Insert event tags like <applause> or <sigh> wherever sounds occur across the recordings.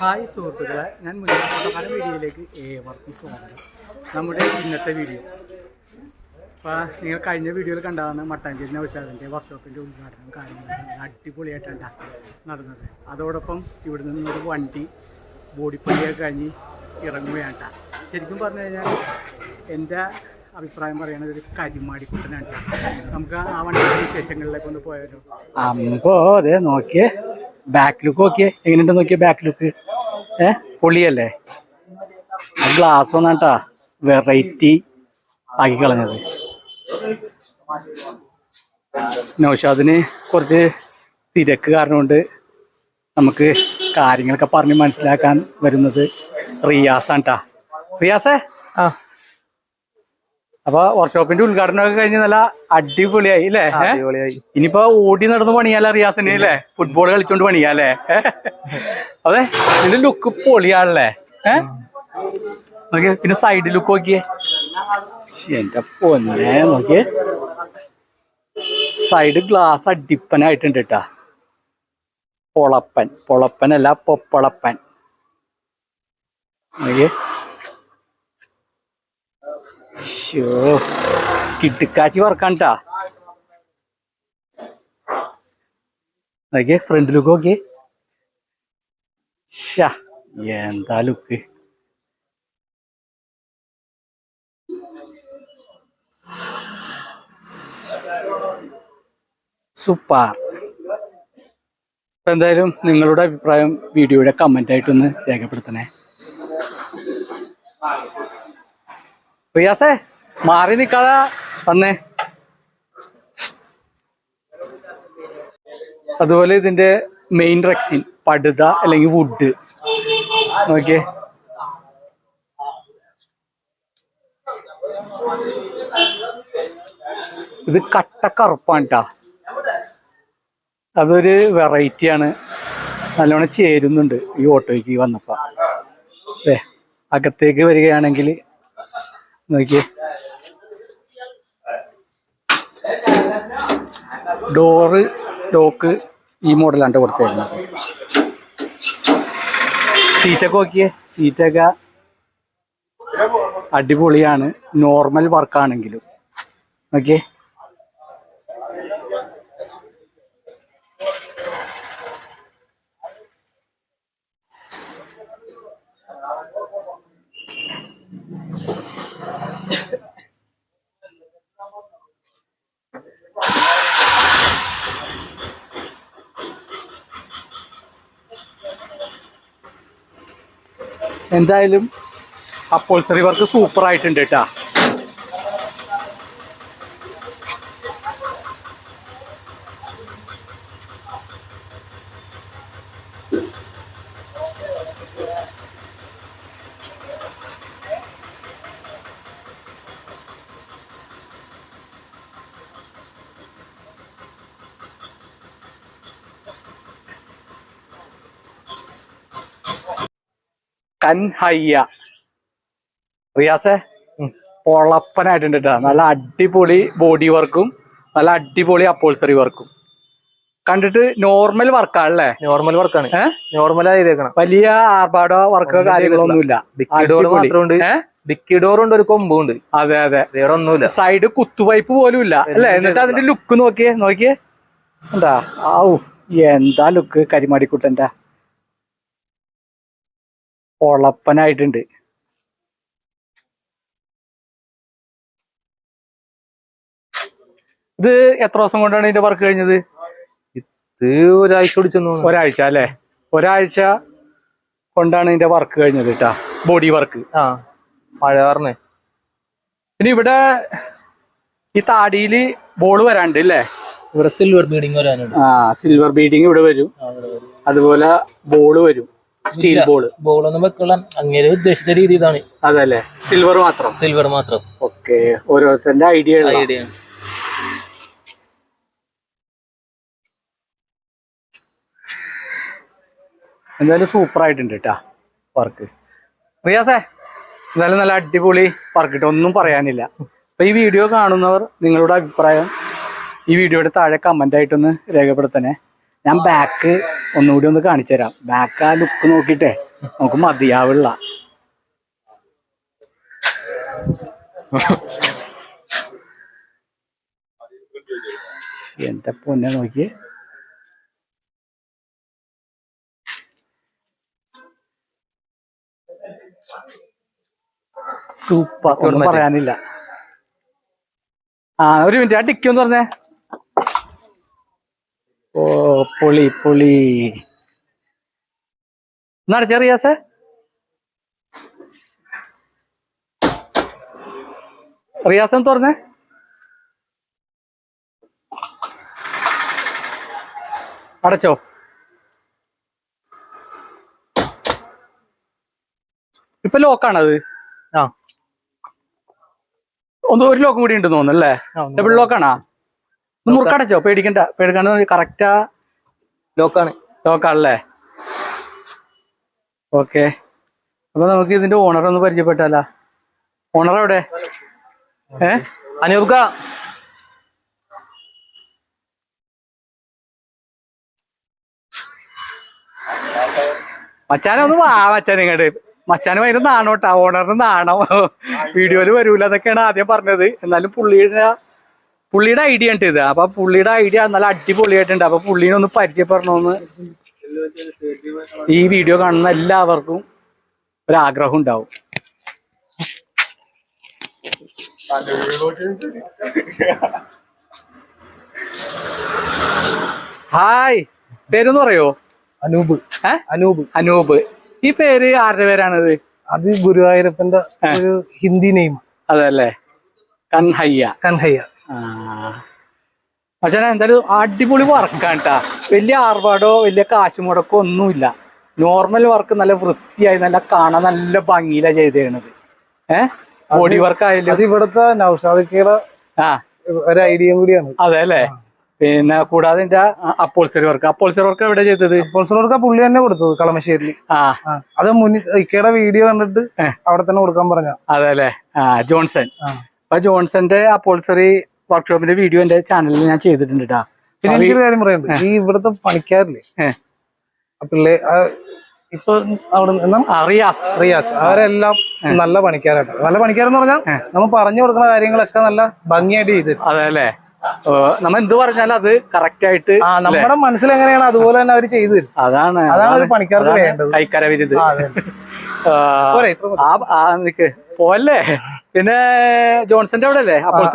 Hi സുഹൃത്തുക്കളെ ഞാൻ മുന്നോട്ട് വീഡിയോയിലേക്ക് ഏവർക്കും സ്വാഗതം. നമ്മുടെ ഇന്നത്തെ വീഡിയോ. അപ്പോൾ നിങ്ങൾ കഴിഞ്ഞ വീഡിയോയിൽ കണ്ടതാണ് മട്ടാഞ്ചേരിനെ മട്ടാഞ്ചേരി അതിന്റെ വർക്ക്ഷോപ്പിന്റെ ഉദ്ഘാടനം കാര്യങ്ങളും അടിപൊളിയായിട്ടാണ് നടന്നത്. അതോടൊപ്പം ഇവിടെ നിന്നൊരു വണ്ടി ബോഡിപ്പള്ളിയൊക്കെ കഴിഞ്ഞ് ഇറങ്ങുകയാണ്. ശരിക്കും പറഞ്ഞു കഴിഞ്ഞാൽ എന്റെ അഭിപ്രായം പറയുന്നത് ഒരു കരിമാടിക്കുട്ടനാണ് ട്ടാ. നമുക്ക് ആ വണ്ടിയുടെ വിശേഷങ്ങളിലേക്ക് ഒന്ന് പോയാലോ? അമ്പോ അതെ നോക്കിയേ. ബാക്ക് ലുക്ക് നോക്കിയേ? എങ്ങനെയുണ്ട് നോക്കിയേ ബാക്ക് ലുക്ക് ഏ? പൊളിയല്ലേ? ഗ്ലാസ് വന്നാട്ടാ വെറൈറ്റി ആക്കി കളഞ്ഞത്. നൗഷാദിന് കുറച്ച് തിരക്ക് കാരണം കൊണ്ട് നമുക്ക് കാര്യങ്ങളൊക്കെ പറഞ്ഞ് മനസ്സിലാക്കാൻ വരുന്നത് റിയാസാണ് കേട്ടാ റിയാസേ? ആ. അപ്പൊ വർക്ക്ഷോപ്പിന്റെ ഉദ്ഘാടനമൊക്കെ കഴിഞ്ഞ് നല്ല അടിപൊളിയായി അല്ലേ? അടിപൊളിയായി. ഇനിയിപ്പോ ഓടി നടന്ന് പണിയാലോ റിയാസിന് അല്ലേ? ഫുട്ബോൾ കളിച്ചോണ്ട് പണിയാലേ അതെ ഇതിന്റെ ലുക്ക് പൊളിയാണല്ലേ? ഏഹ് നോക്കിയേ പിന്നെ സൈഡ് ലുക്ക് നോക്കിയേ. എന്റെ പൊന്നെ നോക്കിയേ. സൈഡ് ഗ്ലാസ് അടിപ്പനായിട്ടുണ്ട് കേട്ടാ പൊളപ്പൻ പൊളപ്പനല്ല പൊപ്പളപ്പൻ നോക്കിയേ. ഷോ കിട്ടിക്കാച്ചി ട്ടാ നോക്കിയേ ഫ്രണ്ട് ലുക്ക് നോക്കിയേ. ഷാ എന്താ ലുക്ക് സൂപ്പർ അപ്പൊ എന്തായാലും നിങ്ങളുടെ അഭിപ്രായം വീഡിയോയുടെ കമന്റ് ആയിട്ടൊന്ന് രേഖപ്പെടുത്തണേ. റിയാസേ മാറി നിൽക്കാതെ വന്നേ. അതുപോലെ ഇതിന്റെ മെയിൻ റെക്സിൻ പടുത അല്ലെങ്കിൽ വുഡ് നോക്കിയേ. ഇത് കട്ട കറുപ്പാണ് ട്ടാ. അതൊരു വെറൈറ്റി ആണ്. നല്ലോണം ചേരുന്നുണ്ട് ഈ ഓട്ടോയ്ക്ക് വന്നപ്പോ. ഏ അകത്തേക്ക് വരികയാണെങ്കിൽ നോക്കിയേ. ഡോറ് ഡോക്ക് ഈ മോഡലാണ് കൊടുത്തിരുന്നത് സീറ്റൊക്കെ നോക്കിയേ. സീറ്റൊക്കെ അടിപൊളിയാണ്. നോർമൽ വർക്കാണെങ്കിലും ഓക്കെ എന്തായാലും അപ്പോൾസറി വർക്ക് സൂപ്പർ ആയിട്ടുണ്ട് കേട്ടാ കൻഹയ്യ റിയാസെ? പൊളപ്പനായിട്ടുണ്ട് കേട്ടോ. നല്ല അടിപൊളി ബോഡി വർക്കും നല്ല അടിപൊളി അപ്പോൾസറി വർക്കും കണ്ടിട്ട് നോർമൽ വർക്കാണല്ലേ നോർമൽ വർക്കാണ് നോർമൽ ആയിരിക്കണം വലിയ ആർഭാടോ വർക്കോ കാര്യങ്ങളൊന്നുമില്ല ഡിക്കി ഡോർ ഉണ്ട് ഒരു കൊമ്പും ഉണ്ട്. അതെ അതെ. വേറെ ഒന്നുമില്ല സൈഡ് കുത്തുവയ്പ് പോലും ഇല്ല. അല്ലെ? എന്നിട്ട് അതിന്റെ ലുക്ക് നോക്കിയേ നോക്കിയേ. എന്താ? ഔ എന്താ ലുക്ക് കരിമാടിക്കുട്ടന്റെ പൊളപ്പനായിട്ടുണ്ട് ഇത് എത്ര ദിവസം കൊണ്ടാണ് ഇതിന്റെ വർക്ക് കഴിഞ്ഞത്? ഇത് ഒരാഴ്ച കൂടി തോന്നുന്നു. ഒരാഴ്ച അല്ലേ? ഒരാഴ്ച കൊണ്ടാണ് ഇതിന്റെ വർക്ക് കഴിഞ്ഞത് കേട്ടാ ബോഡി വർക്ക്. ആ മഴ പറഞ്ഞേ പിന്നെ ഇവിടെ ഈ താടിയിൽ ബോൾ വരാണ്ട് അല്ലേ ഇവിടെ സിൽവർ ബീഡിങ് വരാനുണ്ട്. ആ സിൽവർ ബീഡിങ് ഇവിടെ വരും. അതുപോലെ ബോൾ വരും. Steel ball ball. ഒന്നും വെക്കുള്ള അങ്ങനെ ഉദ്ദേശിച്ച രീതി ഇതാണ്. അതല്ലേ? സിൽവർ മാത്രം? സിൽവർ മാത്രം. ഓക്കെ ഓരോരുത്തരുടെ ഐഡിയ ഐഡിയ എന്തായാലും സൂപ്പർ ആയിട്ടുണ്ട് കേട്ടാ വർക്ക് റിയാസേ എന്തായാലും നല്ല അടിപൊളി വർക്കിട്ട് ഒന്നും പറയാനില്ല. അപ്പൊ ഈ വീഡിയോ കാണുന്നവർ നിങ്ങളുടെ അഭിപ്രായം ഈ വീഡിയോയുടെ താഴെ കമന്റ് ആയിട്ടൊന്ന് രേഖപ്പെടുത്തണേ. ഞാൻ ബാക്ക് ഒന്നുകൂടി ഒന്ന് കാണിച്ചു തരാം ബാക്ക് ആ ലുക്ക് നോക്കിട്ടേ നമുക്ക് മതിയാവില്ല എന്റെ പൊന്നെ നോക്കി സൂപ്പർ ഒന്നും പറയാനില്ല. ആ ഒരു മിനിറ്റ് ആ ടിക്കി ഒന്ന് പറഞ്ഞേ. ഓ പൊളി പൊളി. എന്നാണ് ചെറിയ സേ റിയാസം തുറന്നേ അടച്ചോ. ഇപ്പൊ ലോക്കാണത്? ആ. ഒന്ന് ഒരു ലോക്കും കൂടി ഉണ്ടെന്ന് തോന്നുന്നു അല്ലേ? ആ, ഒന്ന് ഡബിൾ ലോക്കാണാ മുറുക്കടച്ചോ പേടിക്കണ്ട. പേടിക്കണ്ട കറക്റ്റാ ലോക്കാണ്. ലോക്കാണല്ലേ? ഓക്കെ. അപ്പൊ നമുക്ക് ഇതിന്റെ ഓണർ ഒന്ന് പരിചയപ്പെട്ടല്ല ഓണർ എവിടെ? ഏ? അനൂർക്ക മച്ചാനൊന്നും ആ മച്ചാൻ ഇങ്ങോട്ട് മച്ചാന് ഭയങ്കര നാണോട്ടാ. ഓണറിന് നാണോ. വീഡിയോയിൽ വരൂല എന്നൊക്കെയാണ് ആദ്യം പറഞ്ഞത്. എന്നാലും പുള്ളിയുടെ പുള്ളിയുടെ ഐഡിയ ഉണ്ട് ഇത്. അപ്പൊ പുള്ളിയുടെ ഐഡിയ നല്ല അടിപൊളിയായിട്ടുണ്ട്. അപ്പൊ പുള്ളീനെ ഒന്ന് പരിചയപ്പെടണമെന്ന് ഈ വീഡിയോ കാണുന്ന എല്ലാവർക്കും ഒരാഗ്രഹം ഉണ്ടാവും. ഹായ് പേരൊന്ന് പറയോ? അനൂപ്. അനൂപ്. അനൂപ്. ഈ പേര് ആരുടെ പേരാണിത്? അത് ഗുരുവായൂരപ്പന്റെ ഒരു ഹിന്ദി നെയിം. അതല്ലേ. കൺഹയ്യ കൻഹയ്യ. ആ മച്ചാനെ എന്തായാലും അടിപൊളി വർക്കാണ് കേട്ടാ വലിയ ആർഭാടോ വലിയ കാശ് മുടക്കോ ഒന്നുമില്ല. നോർമൽ വർക്ക് നല്ല വൃത്തിയായി നല്ല കാണാൻ നല്ല ഭംഗിയിലാണ് ചെയ്തേണത് ഏഹ് ബോഡി വർക്ക് ആയാലും. അത് ഇവിടുത്തെ നൗഷാദിക്കയുടെ ആ. ഒരു ഐഡിയയും കൂടിയാണ്. അതെ അല്ലേ? പിന്നെ കൂടാതെ എന്റെ അപ്പോൾസറി വർക്ക് അപ്പോൾസറി വർക്ക് എവിടെ ചെയ്തത്? അപ്പോൾസറി വർക്ക് പുള്ളി തന്നെ കൊടുത്തത് കളമശ്ശേരി ആ. ആ, അത് മുന്നിൽ ഇക്കയുടെ വീഡിയോ കണ്ടിട്ട് അവിടെ തന്നെ കൊടുക്കാൻ പറഞ്ഞ അതെ അല്ലേ? ആ ജോൺസൺ. അപ്പൊ ജോൺസന്റെ അപ്പോൾസറി വർക്ക്ഷോപ്പിന്റെ വീഡിയോ എന്റെ ചാനലിൽ ഞാൻ ചെയ്തിട്ടുണ്ട് കേട്ടാ പിന്നെ എനിക്കൊരു കാര്യം പറയാനുണ്ട്. ഈ ഇവിടുത്തെ പണിക്കാരില്ലേ? പിള്ളേ ഇപ്പൊ അവിടെ റിയാസ്. അറിയാസ് റിയാസ്. അവരെല്ലാം നല്ല പണിക്കാരാണ് നല്ല പണിക്കാരെന്ന് പറഞ്ഞാൽ നമ്മൾ പറഞ്ഞു കൊടുക്കുന്ന കാര്യങ്ങളൊക്കെ നല്ല ഭംഗിയായിട്ട് ചെയ്ത് അതെ അല്ലേ? നമ്മ എന്ത് പറഞ്ഞാലും അത് കറക്റ്റ് ആയിട്ട് നമ്മുടെ മനസ്സിൽ എങ്ങനെയാണ് അതുപോലെ തന്നെ അവർ ചെയ്തു തരും. അതാണ് അതാണ് ഒരു പണിക്കാർക്ക് വേണ്ടത്. കൈക്കര വിരുത്. നിക്ക്. പോവല്ലേ? പിന്നെ ജോൺസന്റെ അവിടെ അല്ലേ? അപ്പോൾ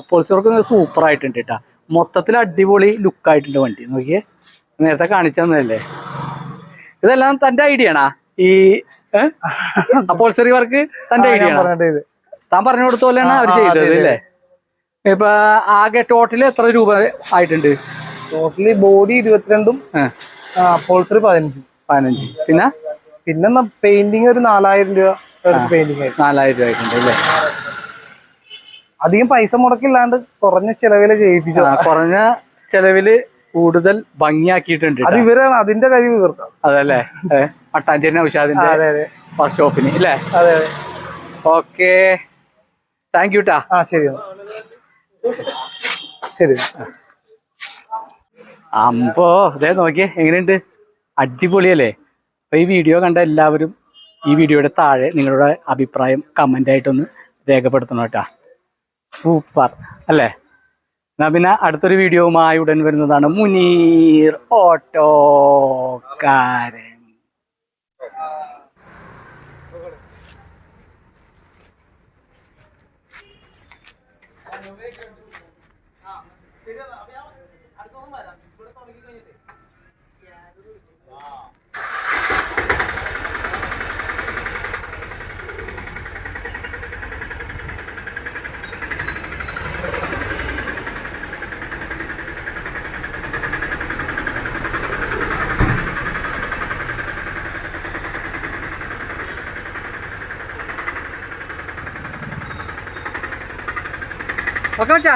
അപ്പോൾ സൂപ്പർ ആയിട്ടുണ്ട് കേട്ടാ. മൊത്തത്തിൽ അടിപൊളി ലുക്ക് ആയിട്ടുണ്ട് വണ്ടി. നോക്കിയേ. നേരത്തെ കാണിച്ചതന്നല്ലേ ഇതെല്ലാം തന്റെ ഐഡിയ ആണാ? ഈ <laughs> അപ്പോൾസറി വർക്ക് തന്റെ ഐഡിയ താൻ പറഞ്ഞു കൊടുത്ത പോലെയാണ് അവർ ചെയ്തത് അല്ലേ? ഇപ്പൊ ആകെ ടോട്ടൽ എത്ര രൂപ ആയിട്ടുണ്ട്? ടോട്ടലി ബോഡി ഇരുപത്തിരണ്ടും അപ്പോൾസറി പോൾസറി പതിനഞ്ചും. പതിനഞ്ച്. പിന്നെ? പിന്നെ പെയിന്റിങ് ഒരു നാലായിരം രൂപ പെയിന്റിങ് നാലായിരം രൂപ ആയിട്ടുണ്ട് അല്ലേ? അധികം പൈസ മുടക്കില്ലാണ്ട് കുറഞ്ഞ ചെലവിൽ ചെയ്യിപ്പിച്ചത്. കുറഞ്ഞ ചെലവിൽ കൂടുതൽ ഭംഗിയാക്കിയിട്ടുണ്ട് അത് ട്ടാ. ഇവരാണ് അതിന്റെ കഴിവ് ഇവർക്കാണ് അതല്ലേ? മട്ടാഞ്ചേരി അതെ വർക്ക്ഷോപ്പിന് അല്ലേ അതെ അതെ. ഓക്കെ താങ്ക് യു ടാ ആ ശരി എന്നാ. ശരി. അമ്പോ അതെ നോക്കിയേ എങ്ങനെയുണ്ട്? അടിപൊളിയല്ലേ? അപ്പൊ ഈ വീഡിയോ കണ്ട എല്ലാവരും ഈ വീഡിയോയുടെ താഴെ നിങ്ങളുടെ അഭിപ്രായം കമന്റ് ആയിട്ടൊന്ന് രേഖപ്പെടുത്തണം കേട്ടാ. സൂപ്പർ അല്ലേ? എന്നാ പിന്നെ അടുത്തൊരു വീഡിയോവുമായി ഉടൻ വരുന്നതാണ് മുനീർ ഓട്ടോക്കാരൻ. ഓക്കെ മച്ചാ